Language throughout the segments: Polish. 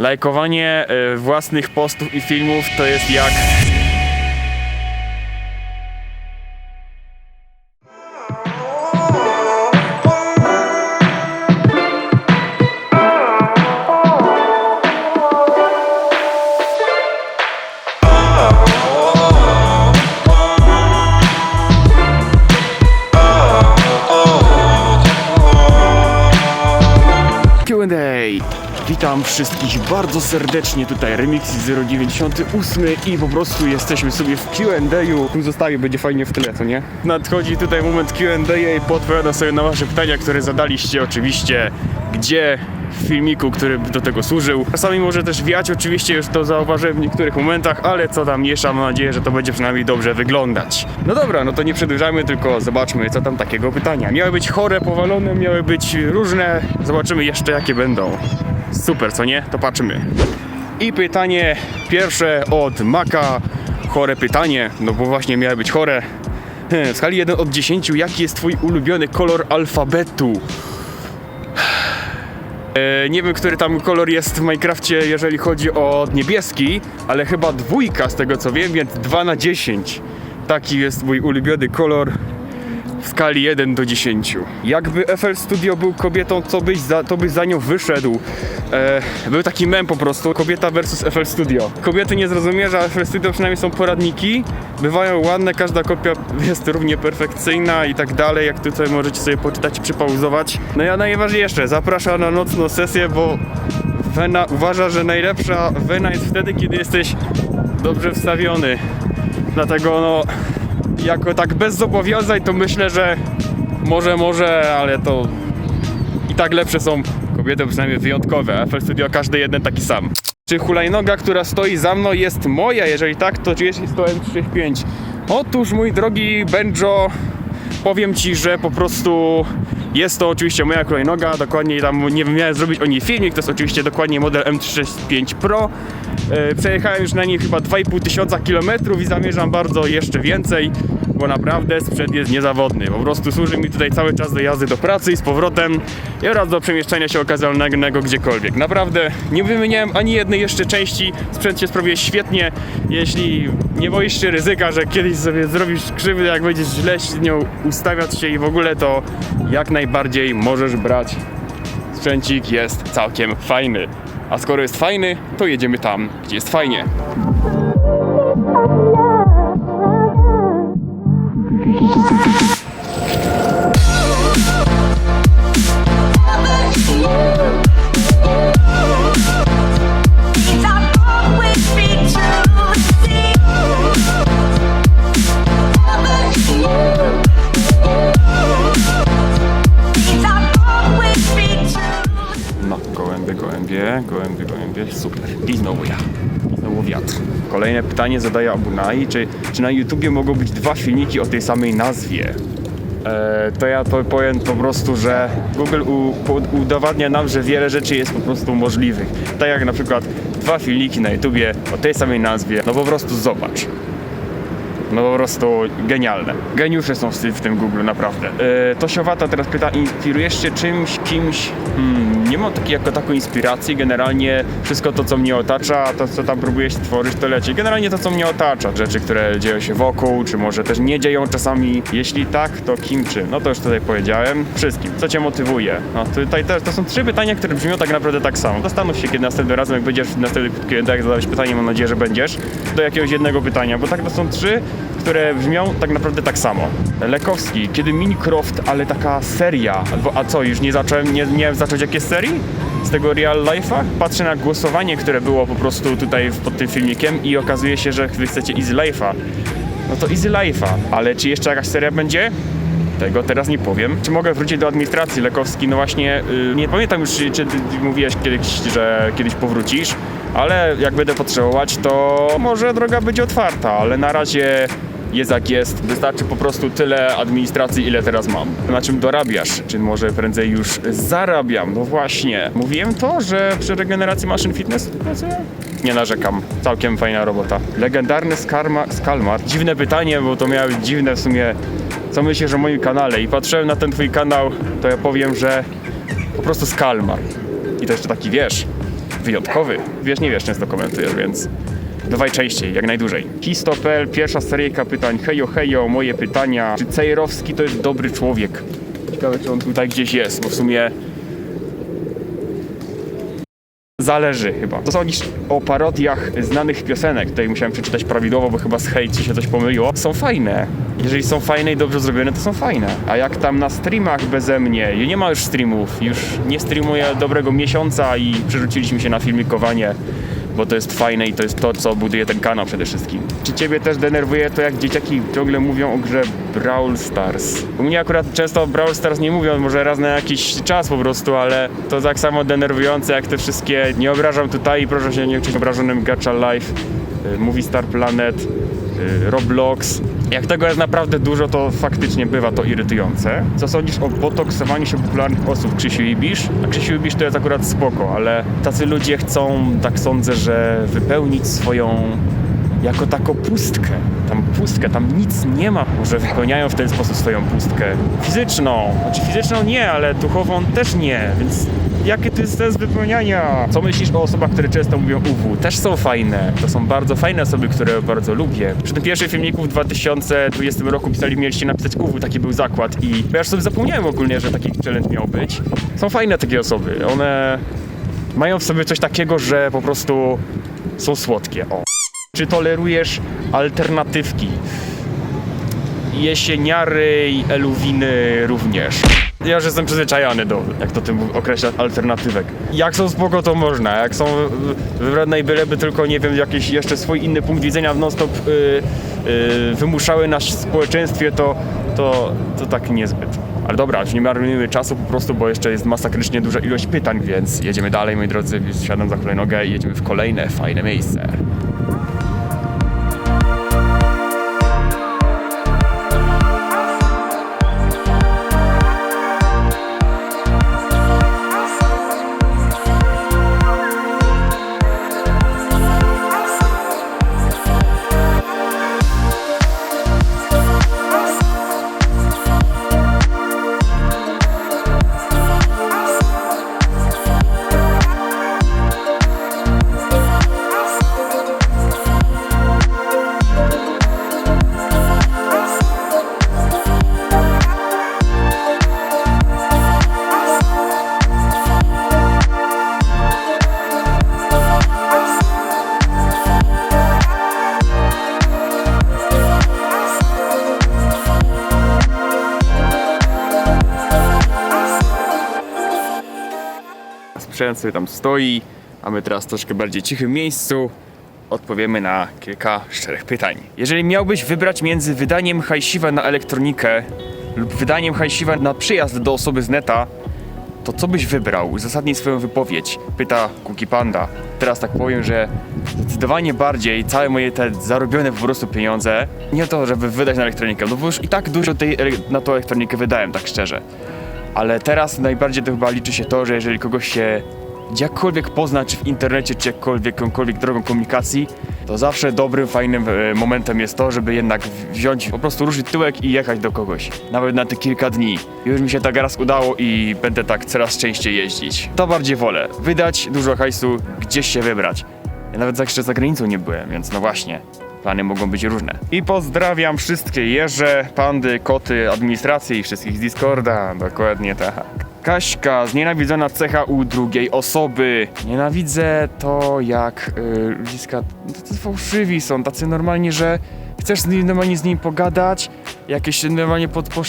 Lajkowanie e, własnych postów i filmów to jest jak... wszystkich bardzo serdecznie, tutaj Remix 098 i po prostu jesteśmy sobie w Q&A. Tu zostawię, będzie fajnie w tyle, co nie? Nadchodzi tutaj moment Q&A i podpowiadam sobie na wasze pytania, które zadaliście oczywiście, gdzie w filmiku, który do tego służył. Czasami może też wiać, oczywiście już to zauważyłem w niektórych momentach, ale co tam miesza, mam nadzieję, że to będzie przynajmniej dobrze wyglądać. No dobra, no to nie przedłużajmy, tylko zobaczmy, co tam takiego pytania. Miały być chore, powalone, miały być różne, zobaczymy jeszcze jakie będą. Super, co nie? To patrzymy. I pytanie pierwsze od Maka. Chore pytanie, no bo właśnie miały być chore. Hmm, W skali 1 od 10, jaki jest twój ulubiony kolor alfabetu? E, nie wiem, który tam kolor jest w Minecrafcie, jeżeli chodzi o niebieski, ale chyba dwójka z tego co wiem, więc 2 na 10. Taki jest mój ulubiony kolor w skali 1 do 10. Jakby FL Studio był kobietą, co byś za, to byś za nią wyszedł. E, był taki mem po prostu, kobieta versus FL Studio. Kobiety nie zrozumie, że FL Studio przynajmniej są poradniki, bywają ładne, każda kopia jest równie perfekcyjna i tak dalej, jak tutaj możecie sobie poczytać przypauzować. No ja najważniejsze, zapraszam na nocną sesję, bo Wena uważa, że najlepsza Wena jest wtedy, kiedy jesteś dobrze wstawiony. Dlatego no, jako tak bez zobowiązań, to myślę, że może, może, ale to i tak lepsze są kobiety, przynajmniej wyjątkowe. FL Studio każdy jeden taki sam. Czy hulajnoga, która stoi za mną jest moja? Jeżeli tak, to czy jest to M35? Otóż mój drogi Benjo, powiem Ci, że po prostu jest to oczywiście moja hulajnoga, dokładnie tam nie miałem zrobić o niej filmik, to jest oczywiście dokładnie model M35 Pro. E, Przejechałem już na niej chyba 2,5 tysiąca kilometrów i zamierzam bardzo jeszcze więcej, bo naprawdę sprzęt jest niezawodny. Po prostu służy mi tutaj cały czas do jazdy do pracy i z powrotem i oraz do przemieszczania się okazjalnego gdziekolwiek. Naprawdę nie wymieniałem ani jednej jeszcze części, sprzęt się sprawuje świetnie. Jeśli nie boisz się ryzyka, że kiedyś sobie zrobisz krzywdę, jak będziesz źle z nią ustawiać się i w ogóle, to jak najbardziej możesz brać sprzęcik jest całkiem fajny. A skoro jest fajny, to jedziemy tam, gdzie jest fajnie. Pytanie zadaje Abunai, czy, czy na YouTubie mogą być dwa filmiki o tej samej nazwie? E, to ja to powiem po prostu, że Google u, udowadnia nam, że wiele rzeczy jest po prostu możliwych. Tak jak na przykład dwa filmiki na YouTubie o tej samej nazwie. No po prostu zobacz. No po prostu genialne. Geniusze są w, tym Google, naprawdę. E, Tosiowata teraz pyta, inspirujesz się czymś, kimś? Hmm, nie mam takiej jako taką inspiracji. Generalnie wszystko to, co mnie otacza, to co tam próbuję stworzyć, to leci. Generalnie to, co mnie otacza. Rzeczy, które dzieją się wokół, czy może też nie dzieją czasami. Jeśli tak, to kim, czym? No to już tutaj powiedziałem. Wszystkim. Co cię motywuje? No tutaj też, to są trzy pytania, które brzmią tak naprawdę tak samo. Zastanów się, kiedy następnym razem, jak będziesz następnym kiedy zadałeś pytanie, mam nadzieję, że będziesz, do jakiegoś jednego pytania, bo tak to są trzy, które brzmią tak naprawdę tak samo. Lekowski, kiedy Minecraft, ale taka seria, a co, już nie zacząłem, nie, nie zacząć jakiej serii? Z tego real life'a? Patrzę na głosowanie, które było po prostu tutaj pod tym filmikiem i okazuje się, że wy chcecie easy life'a. No to easy life'a, ale czy jeszcze jakaś seria będzie? Tego teraz nie powiem. Czy mogę wrócić do administracji Lekowski? No właśnie, yy, nie pamiętam już, czy, czy ty mówiłeś kiedyś, że kiedyś powrócisz, ale jak będę potrzebować, to może droga będzie otwarta, ale na razie jest jak jest. Wystarczy po prostu tyle administracji, ile teraz mam. Na czym dorabiasz? Czy może prędzej już zarabiam? No właśnie. Mówiłem to, że przy regeneracji maszyn fitness pracuję? Nie narzekam. Całkiem fajna robota. Legendarny Skarma, Skalmar. Dziwne pytanie, bo to miało być dziwne w sumie. Co myślisz o moim kanale? I patrzyłem na ten twój kanał, to ja powiem, że po prostu Skalmar. I to jeszcze taki wiesz, wyjątkowy. Wiesz, nie wiesz, często komentujesz, więc dawaj częściej, jak najdłużej. Histopel, pierwsza seryjka pytań. Hejo, hejo, moje pytania. Czy Cejrowski to jest dobry człowiek? Ciekawe, czy on tutaj gdzieś jest, bo w sumie Zależy chyba. To sądzisz o parodiach znanych piosenek. Tutaj musiałem przeczytać prawidłowo, bo chyba z hejt ci się coś pomyliło. Są fajne. Jeżeli są fajne i dobrze zrobione, to są fajne. A jak tam na streamach beze mnie, nie ma już streamów, już nie streamuję dobrego miesiąca i przerzuciliśmy się na filmikowanie, bo to jest fajne i to jest to, co buduje ten kanał przede wszystkim. Czy ciebie też denerwuje to, jak dzieciaki ciągle mówią o grze Brawl Stars? U mnie akurat często o Brawl Stars nie mówią, może raz na jakiś czas po prostu, ale to tak samo denerwujące jak te wszystkie, nie obrażam tutaj i proszę się nie czuć obrażonym Gacha Life, y, Movie Star Planet, y, Roblox. Jak tego jest naprawdę dużo, to faktycznie bywa to irytujące. Co sądzisz o botoksowaniu się popularnych osób? Krzysiu Ibisz? A Krzysiu to jest akurat spoko, ale tacy ludzie chcą, tak sądzę, że wypełnić swoją jako taką pustkę. Tam pustkę, tam nic nie ma. Może wypełniają w ten sposób swoją pustkę. Fizyczną. Znaczy fizyczną nie, ale duchową też nie, więc Jaki to jest sens wypełniania? Co myślisz o osobach, które często mówią UW? Też są fajne. To są bardzo fajne osoby, które bardzo lubię. Przy tym pierwszym filmiku w 2020 roku pisali, mieliście napisać UW, taki był zakład i ja już sobie zapomniałem ogólnie, że taki challenge miał być. Są fajne takie osoby. One mają w sobie coś takiego, że po prostu są słodkie. O. Czy tolerujesz alternatywki? Jesieniary i eluwiny również. Ja już jestem przyzwyczajony do, jak to tym określa, alternatywek. Jak są spoko, to można. Jak są wybredne i byleby tylko, nie wiem, jakiś jeszcze swój inny punkt widzenia w non-stop y, y, wymuszały na społeczeństwie, to, to, to tak niezbyt. Ale dobra, już nie marnujmy czasu po prostu, bo jeszcze jest masakrycznie duża ilość pytań, więc jedziemy dalej, moi drodzy. Siadam za hulajnogę i jedziemy w kolejne fajne miejsce. Sprzęt sobie tam stoi, a my teraz troszkę bardziej cichym miejscu odpowiemy na kilka szczerych pytań. Jeżeli miałbyś wybrać między wydaniem hajsiwa na elektronikę lub wydaniem hajsiwa na przyjazd do osoby z neta, to co byś wybrał? Uzasadnij swoją wypowiedź, pyta Kuki Panda. Teraz tak powiem, że zdecydowanie bardziej całe moje te zarobione po prostu pieniądze, nie to, żeby wydać na elektronikę, no bo już i tak dużo tej, na tą elektronikę wydałem, tak szczerze. Ale teraz najbardziej to chyba liczy się to, że jeżeli kogoś się jakkolwiek pozna, czy w internecie, czy jakkolwiek, jakąkolwiek drogą komunikacji, to zawsze dobrym, fajnym e, momentem jest to, żeby jednak wziąć, po prostu ruszyć tyłek i jechać do kogoś. Nawet na te kilka dni. Już mi się tak raz udało i będę tak coraz częściej jeździć. To bardziej wolę. Wydać dużo hajsu, gdzieś się wybrać. Ja nawet jeszcze za granicą nie byłem, więc no właśnie. Plany mogą być różne. I pozdrawiam wszystkie jeże, pandy, koty, administrację i wszystkich z Discorda. Dokładnie tak. Kaśka, znienawidzona cecha u drugiej osoby. Nienawidzę to, jak y, ludziska tacy fałszywi są, tacy normalnie, że chcesz normalnie z nim pogadać, jakieś normalnie pod po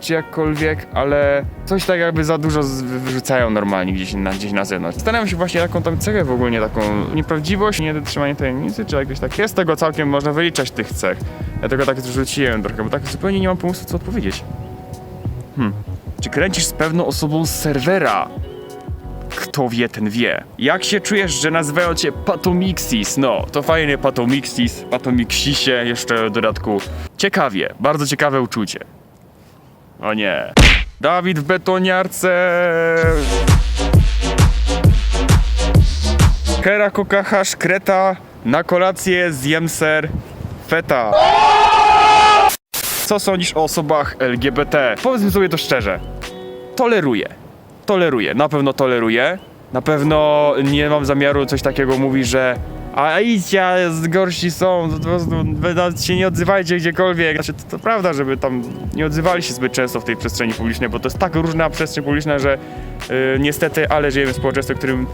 czy jakkolwiek, ale coś tak jakby za dużo wyrzucają normalnie gdzieś na, gdzieś na zewnątrz. Zastanawiam się właśnie jaką tam cechę w ogóle, taką nieprawdziwość, niedotrzymanie tajemnicy, czy jakieś takie. Z tego całkiem można wyliczać tych cech. Dlatego tak zrzuciłem trochę, bo tak zupełnie nie mam pomysłu co odpowiedzieć. Hmm. Czy kręcisz z pewną osobą z serwera? Kto wie, ten wie. Jak się czujesz, że nazywają cię Patomixis? No, to fajnie Patomixis, Patomixisie, jeszcze w dodatku. Ciekawie, bardzo ciekawe uczucie. O nie. Dawid w betoniarce. Kera kokachasz kreta. Na kolację zjem ser. Feta. Co sądzisz o osobach LGBT? Powiedzmy sobie to szczerze. Toleruję. Toleruję, na pewno toleruję. Na pewno nie mam zamiaru coś takiego mówić, że a idźcie, gorsi są, to po prostu się nie odzywajcie gdziekolwiek. Znaczy, to, to prawda, żeby tam nie odzywali się zbyt często w tej przestrzeni publicznej, bo to jest tak różna przestrzeń publiczna, że y, niestety, ale żyjemy w społeczeństwie, w którym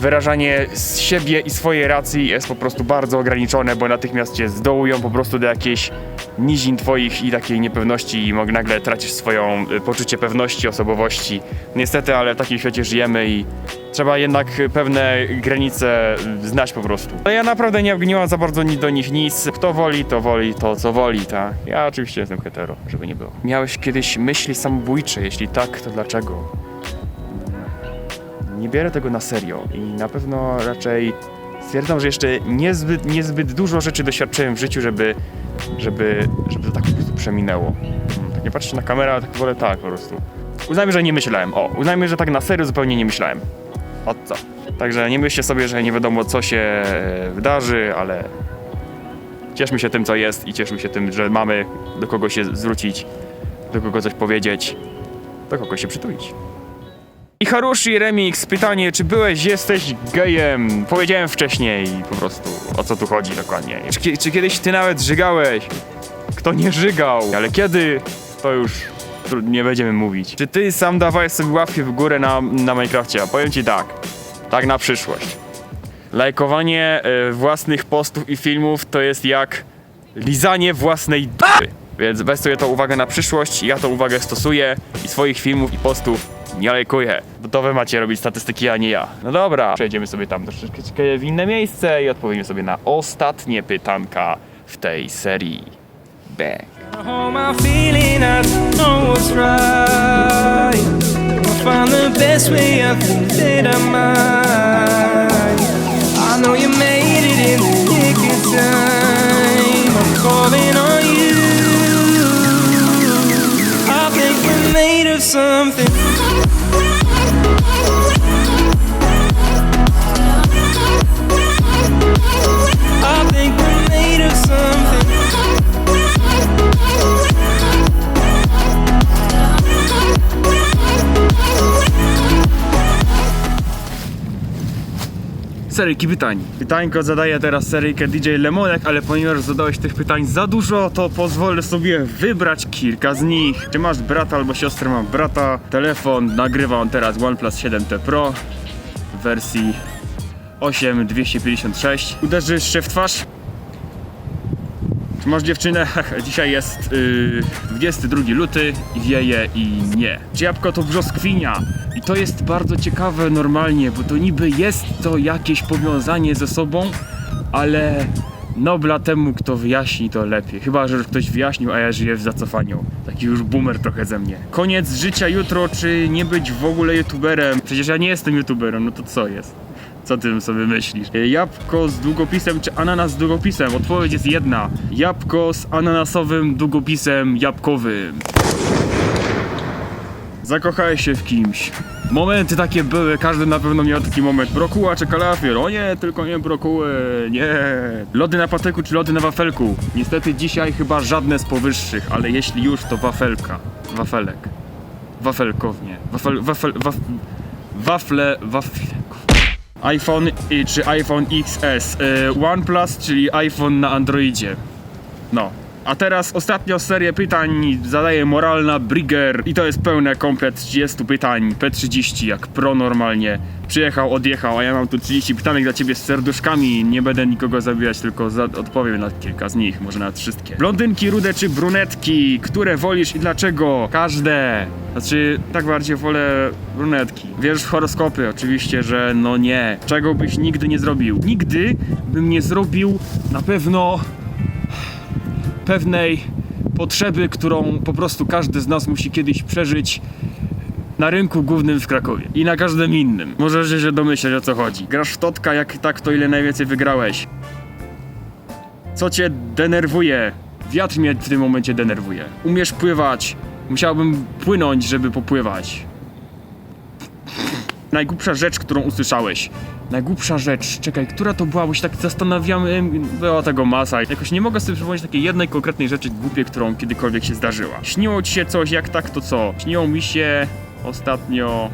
wyrażanie z siebie i swojej racji jest po prostu bardzo ograniczone, bo natychmiast cię zdołują po prostu do jakiejś nizin twoich i takiej niepewności i nagle tracisz swoją y, poczucie pewności, osobowości. Niestety, ale w takim świecie żyjemy i trzeba jednak pewne granice y, znać po prostu. No ja naprawdę nie, nie mam za bardzo do nich nic. Kto woli, to woli to, co woli, tak? Ja oczywiście jestem hetero, żeby nie było. Miałeś kiedyś myśli samobójcze? Jeśli tak, to dlaczego? Nie biorę tego na serio i na pewno raczej stwierdzam, że jeszcze niezbyt, niezbyt dużo rzeczy doświadczyłem w życiu, żeby, żeby, żeby to tak po prostu przeminęło. Hmm, Tak nie patrzę na kamerę, ale tak wolę tak po prostu. Uznajmy, że nie myślałem. O, uznajmy, że tak na serio zupełnie nie myślałem. O co? Także nie myślcie sobie, że nie wiadomo co się e, wydarzy, ale cieszmy się tym, co jest i cieszmy się tym, że mamy do kogo się zwrócić, do kogo coś powiedzieć, do kogo się przytulić. I Harushi Remix, pytanie, czy byłeś, jesteś gejem? Powiedziałem wcześniej po prostu, o co tu chodzi dokładnie. Czy, czy kiedyś ty nawet żygałeś? Kto nie żygał? Ale kiedy? To już nie będziemy mówić. Czy ty sam dawałeś sobie łapkę w górę na, na Minecrafcie? A powiem ci tak, tak na przyszłość. Lajkowanie e, własnych postów i filmów to jest jak lizanie własnej dupy. Więc weź sobie to uwagę na przyszłość, ja to uwagę stosuję i swoich filmów i postów nie lajkuję. Bo to wy macie robić statystyki, a nie ja. No dobra, przejdziemy sobie tam troszeczkę w inne miejsce i odpowiemy sobie na ostatnie pytanka w tej serii. Bang. Home, Seryjki pytań. Pytańko zadaję teraz seryjkę DJ Lemonek, ale ponieważ zadałeś tych pytań za dużo, to pozwolę sobie wybrać kilka z nich. Czy masz brata albo siostrę? Mam brata. Telefon nagrywam teraz OnePlus 7T Pro w wersji 8256. Uderzysz się w twarz? Czy masz dziewczynę? Dzisiaj jest yy, 22 luty i wieje i nie. Czy jabłko to brzoskwinia? I to jest bardzo ciekawe normalnie, bo to niby jest to jakieś powiązanie ze sobą, ale nobla temu, kto wyjaśni to lepiej. Chyba, że ktoś wyjaśnił, a ja żyję w zacofaniu. Taki już boomer trochę ze mnie. Koniec życia jutro, czy nie być w ogóle youtuberem? Przecież ja nie jestem youtuberem, no to co jest? Co ty sobie myślisz? E, Jabłko z długopisem czy ananas z długopisem? Odpowiedź jest jedna. Jabłko z ananasowym długopisem jabłkowym. Zakochałeś się w kimś. Momenty takie były, każdy na pewno miał taki moment. Brokuła czy kalafior? O nie, tylko nie brokuły, nie. Lody na patyku czy lody na wafelku? Niestety dzisiaj chyba żadne z powyższych, ale jeśli już to wafelka. Wafelek. Wafelkownie. Wafel, wafel, waf, wafle, wafle iPhone i- czy iPhone XS. Y, OnePlus, czyli iPhone na Androidzie. No. A teraz ostatnią serię pytań zadaje moralna Brigger i to jest pełne komplet 30 pytań. P30 jak pro normalnie. Przyjechał, odjechał, a ja mam tu 30 pytanek dla ciebie z serduszkami. Nie będę nikogo zabijać, tylko za- odpowiem na kilka z nich, może nawet wszystkie. Blondynki, rude czy brunetki? Które wolisz i dlaczego? Każde. Znaczy, tak bardziej wolę brunetki. Wierzysz w horoskopy? Oczywiście, że no nie. Czego byś nigdy nie zrobił? Nigdy bym nie zrobił na pewno pewnej potrzeby, którą po prostu każdy z nas musi kiedyś przeżyć na rynku głównym w Krakowie i na każdym innym. Możesz się domyśleć o co chodzi. Grasz w totka, jak tak, to ile najwięcej wygrałeś. Co cię denerwuje? Wiatr mnie w tym momencie denerwuje. Umiesz pływać. Musiałbym płynąć, żeby popływać. Najgłupsza rzecz, którą usłyszałeś. Najgłupsza rzecz, czekaj, która to była, bo się tak zastanawiamy, była tego masa. Jakoś nie mogę sobie przypomnieć takiej jednej konkretnej rzeczy głupiej, którą kiedykolwiek się zdarzyła. Śniło ci się coś, jak tak, to co? Śniło mi się ostatnio...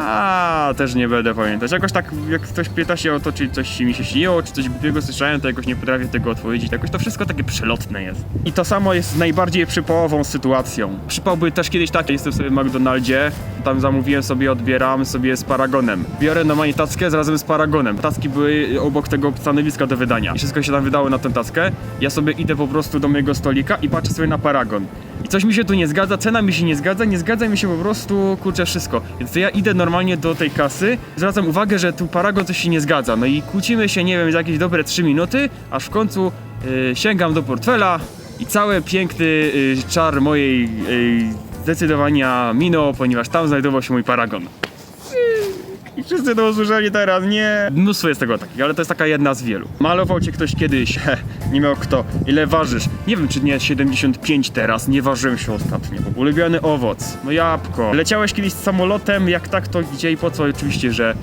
A, też nie będę pamiętać. Jakoś tak, jak ktoś pyta się o to, czy coś mi się śniło, czy coś głupiego słyszałem, to jakoś nie potrafię tego odpowiedzieć. Jakoś to wszystko takie przelotne jest. I to samo jest z najbardziej przypałową sytuacją. Przypał był też kiedyś tak, jestem sobie w McDonaldzie, tam zamówiłem sobie, odbieram sobie z paragonem. Biorę normalnie tackę razem z paragonem. Tacki były obok tego stanowiska do wydania. I wszystko się tam wydało na tę tackę. Ja sobie idę po prostu do mojego stolika i patrzę sobie na paragon. Coś mi się tu nie zgadza, cena mi się nie zgadza, nie zgadza mi się po prostu, kurczę, wszystko. Więc to ja idę normalnie do tej kasy, zwracam uwagę, że tu paragon coś się nie zgadza. No i kłócimy się, nie wiem, za jakieś dobre 3 minuty, aż w końcu yy, sięgam do portfela i cały piękny yy, czar mojej yy, zdecydowania minął, ponieważ tam znajdował się mój paragon. I wszyscy to usłyszeli teraz, nie. Mnóstwo jest tego takich, ale to jest taka jedna z wielu. Malował cię ktoś kiedyś, he, nie miał kto. Ile ważysz? Nie wiem, czy nie 75 teraz, nie ważyłem się ostatnio. Ulubiony owoc, no jabłko. Leciałeś kiedyś z samolotem, jak tak to gdzie i po co? Oczywiście, że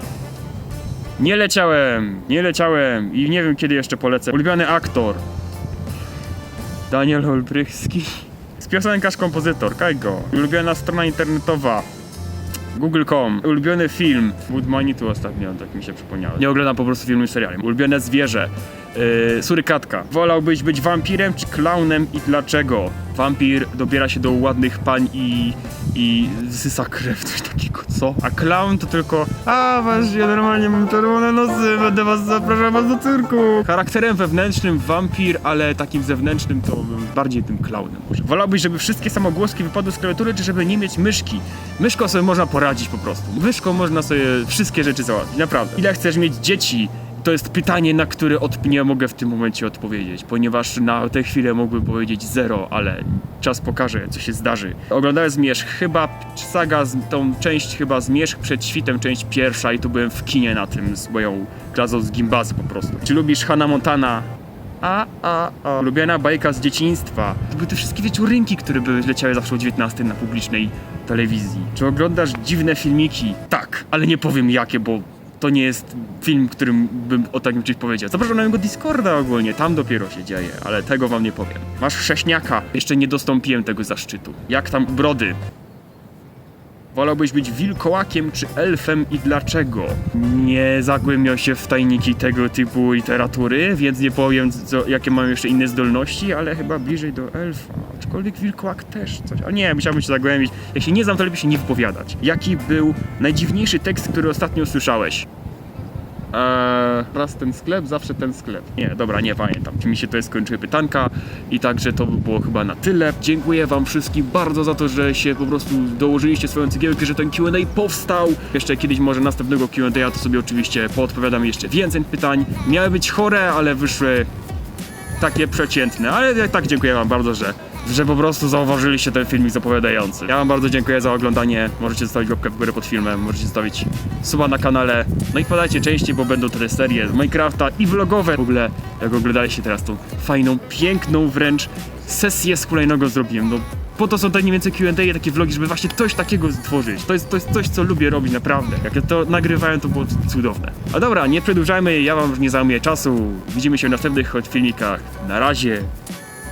nie leciałem, nie leciałem i nie wiem kiedy jeszcze polecę. Ulubiony aktor. Daniel Olbrychski. Piosenkarz, kompozytor, Kajgo. Ulubiona strona internetowa. Google.com. Ulubiony film. Good Money tu ostatnio, tak mi się przypomniało. Nie oglądam po prostu filmu i seriali. Ulubione zwierzę. Yy, surykatka. Wolałbyś być wampirem czy klaunem i dlaczego? Wampir dobiera się do ładnych pań i, i zysa krew, coś takiego, co? A klaun to tylko a właśnie, normalnie mam czerwone nosy, będę was zapraszał was do cyrku. Charakterem wewnętrznym wampir, ale takim zewnętrznym to bardziej tym klaunem może. Wolałbyś, żeby wszystkie samogłoski wypadły z klawiatury, czy żeby nie mieć myszki? Myszką sobie można poradzić po prostu. Myszką można sobie wszystkie rzeczy załatwić, naprawdę. Ile chcesz mieć dzieci? To jest pytanie, na które od, nie mogę w tym momencie odpowiedzieć, ponieważ na tę chwilę mógłbym powiedzieć zero, ale czas pokaże, co się zdarzy. Oglądałem Zmierzch, chyba saga, tą część chyba Zmierzch przed świtem, część pierwsza i tu byłem w kinie na tym z moją klasą z gimbazy po prostu. Czy lubisz Hannah Montana? A, a, a. Ulubiona bajka z dzieciństwa. To były te wszystkie wieczorynki, które były leciały zawsze o 19 na publicznej telewizji. Czy oglądasz dziwne filmiki? Tak, ale nie powiem jakie, bo to nie jest film, którym bym o takim czymś powiedział. Zapraszam na mojego Discorda ogólnie, tam dopiero się dzieje, ale tego wam nie powiem. Masz chrześniaka, jeszcze nie dostąpiłem tego zaszczytu. Jak tam brody? Wolałbyś być wilkołakiem czy elfem i dlaczego? Nie zagłębiał się w tajniki tego typu literatury, więc nie powiem, co, jakie mam jeszcze inne zdolności, ale chyba bliżej do elfa. Aczkolwiek wilkołak też coś. Ale nie, musiałbym się zagłębić. Jak się nie znam, to lepiej się nie wypowiadać. Jaki był najdziwniejszy tekst, który ostatnio usłyszałeś? Eee, raz ten sklep, zawsze ten sklep. Nie, dobra, nie pamiętam. Czy mi się tutaj skończyły pytanka i także to by było chyba na tyle. Dziękuję wam wszystkim bardzo za to, że się po prostu dołożyliście swoją cegiełkę, że ten Q&A powstał. Jeszcze kiedyś może następnego Q&A to sobie oczywiście poodpowiadam jeszcze więcej pytań. Miały być chore, ale wyszły takie przeciętne, ale tak dziękuję wam bardzo, że, że po prostu zauważyliście ten filmik zapowiadający. Ja wam bardzo dziękuję za oglądanie, możecie zostawić łapkę w górę pod filmem, możecie zostawić suba na kanale, no i wpadajcie częściej, bo będą te serie z Minecrafta i vlogowe. W ogóle, jak oglądaliście teraz tą fajną, piękną wręcz sesję z hulajnogą zrobiłem, no po to są te mniej więcej Q&A takie vlogi, żeby właśnie coś takiego stworzyć. To jest, to jest coś, co lubię robić naprawdę. Jak ja to nagrywałem, to było cudowne. A dobra, nie przedłużajmy, ja wam już nie zajmuję czasu. Widzimy się w następnych filmikach. Na razie,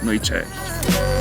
no i cześć.